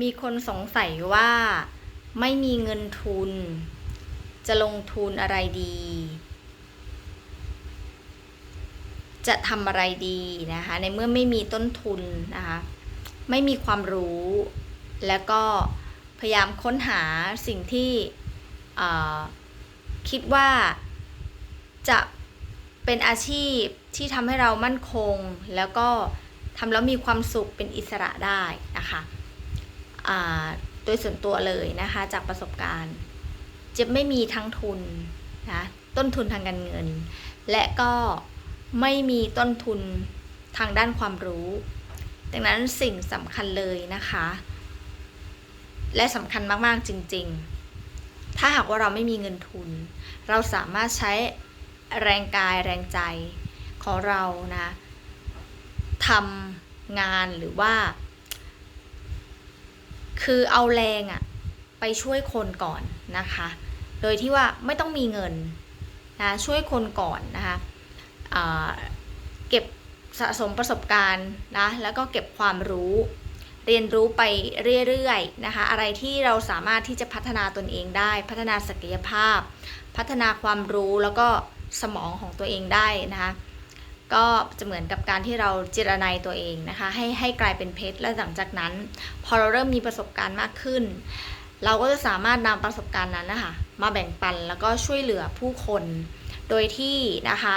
มีคนสงสัยว่า ไม่มีเงินทุน จะลงทุนอะไรดี จะทำอะไรดีนะคะ ในเมื่อไม่มีต้นทุนนะคะ ไม่มีความรู้ แล้วก็พยายามค้นหาสิ่งที่คิดว่าจะเป็นอาชีพที่ทำให้เรามั่นคง แล้วก็ทำแล้วมีความสุขเป็นอิสระได้นะคะ โดยส่วนตัวเลยนะคะจากประสบการณ์เจะไม่มีทั้งทุนนะต้นทุนทางการเงิน และก็ไม่มีต้นทุนทางด้านความรู้ ดังนั้นสิ่งสำคัญเลยนะคะ และสำคัญมากๆจริง ๆ ถ้าหากว่าเราไม่มีเงินทุน เราสามารถใช้แรงกายแรงใจของเรานะทำงานหรือว่า คือเอาแรงอะไปช่วยคนก่อนนะคะ โดยที่ว่าไม่ต้องมีเงินนะช่วยคนก่อนนะคะเก็บสะสมประสบการณ์นะแล้วก็เก็บความรู้ เรียนรู้ไปเรื่อยๆนะคะอะไรที่เราสามารถที่จะพัฒนาตนเองได้ พัฒนาศักยภาพ พัฒนาความรู้แล้วก็สมองของตัวเองได้นะคะ ก็จะเหมือนกับการที่เราเจรนายตัวเองนะคะ ให้ให้กลายเป็นเพชรและหลังจากนั้น พอเราเริ่มมีประสบการณ์มากขึ้น เราก็จะสามารถนำประสบการณ์นั้นนะคะมาแบ่งปันแล้วก็ช่วยเหลือผู้คน โดยที่นะคะ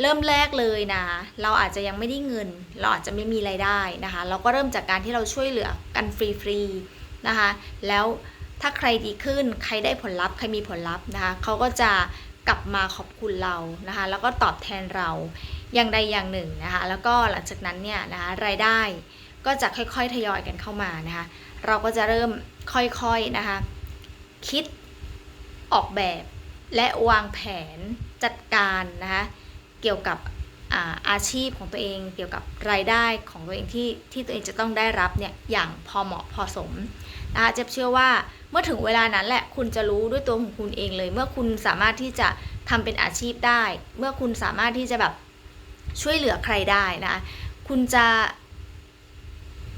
เริ่มแรกเลยนะ เราอาจจะยังไม่ได้เงิน เราอาจจะไม่มีไรายได้นะคะ เราก็เริ่มจากการที่เราช่วยเหลือกันฟรีๆนะคะ แล้วถ้าใครดีขึ้นใครได้ผลลัพธ์ใครมีผลลัพธ์นะคะเขาก็จะกลับมาขอบคุณเรานะคะ แล้วก็ตอบแทนเรา อย่างใดอย่างหนึ่งนะคะแล้วก็หลังจากนั้นเนี่ยนะคะรายได้ก็จะค่อยๆทยอยกันเข้ามานะคะเราก็จะเริ่มค่อยๆนะคะคิดออกแบบและวางแผนจัดการนะคะเกี่ยวกับอาอาชีพของตัวเอง เกี่ยวกับรายได้ของตัวเองที่ที่ตัวเองจะต้องได้รับเนี่ยอย่างพอเหมาะพอสมนะคะเจ๊บเชื่อว่าเมื่อถึงเวลานั้นแหละคุณจะรู้ด้วยตัวของคุณเองเลย เมื่อคุณสามารถที่จะทำเป็นอาชีพได้ เมื่อคุณสามารถที่จะแบบ ช่วยเหลือใครได้นะ คุณจะ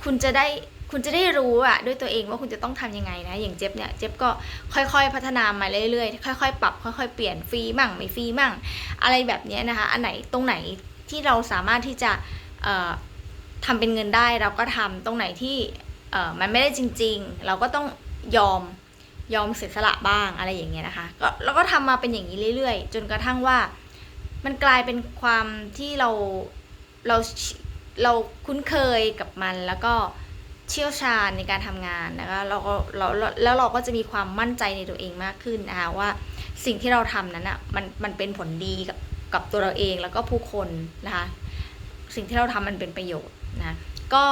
คุณจะได้คุณจะได้รู้อะด้วยตัวเองว่าคุณจะต้องทำยังไงนะ อย่างเจ็บเนี่ยเจ็บก็ค่อยๆพัฒนามาเรื่อยๆ ค่อยๆ ปรับ ค่อยๆ เปลี่ยนฟรีมั่งไม่ฟรีมั่ง อะไรแบบเนี้ยนะคะ อันไหนตรงไหนที่เราสามารถที่จะเอ่อทำเป็นเงินได้เราก็ทำตรงไหนที่มันไม่ได้จริง ๆ เราก็ต้องยอมยอมเสียสละบ้างอะไรอย่างเงี้ยนะคะก็เราก็ทำมาเป็นอย่างนี้เรื่อย ๆ จนกระทั่งว่า มันกลายเป็นความที่เราเราเราคุ้นเคยกับมันแล้วก็เชี่ยวชาญในการทำงานนะคะเราก็เราแล้วเราก็จะมีความมั่นใจในตัวเองมากขึ้นนะคะว่าสิ่งที่เราทำนั้นอะมันมันเป็นผลดีกับกับตัวเราเองแล้วก็ผู้คนนะคะสิ่งที่เราทำมันเป็นประโยชน์นะก็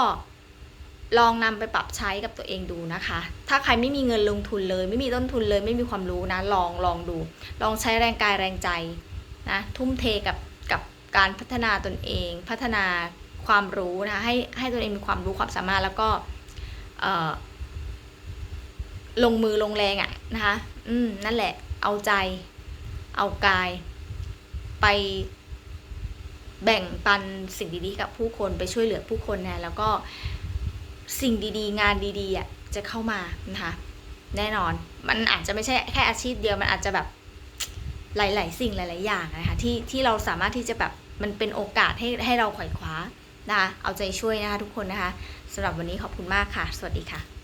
ลองนำไปปรับใช้กับตัวเองดูนะคะ ถ้าใครไม่มีเงินลงทุนเลย ไม่มีต้นทุนเลย ไม่มีความรู้นะ ลองลองดู ลองใช้แรงกายแรงใจ นะทุ่มเทกับกับการพัฒนาตนเอง พัฒนาความรู้นะคะให้ให้ตัวเองมีความรู้ความสามารถแล้วก็ลงมือลงแรงอะ่ะนะคะอืมนั่นแหละเอาใจเอากาย ไปแบ่งปันสิ่งดีๆ กับผู้คนไปช่วยเหลือผู้คนนะแล้วก็สิ่งดีๆ งานดีๆอะจะเข้ามานะคะแน่นอนมันอาจจะไม่ใช่แค่อาชีพเดียวมันอาจจะแบบ หลาย ๆ สิ่งหลาย ๆ อย่างนะคะที่ที่เราสามารถที่จะแบบมันเป็นโอกาสให้ให้เราไขว่คว้านะคะเอาใจช่วยนะคะทุกคนนะคะสำหรับวันนี้ขอบคุณมากค่ะ สวัสดีค่ะ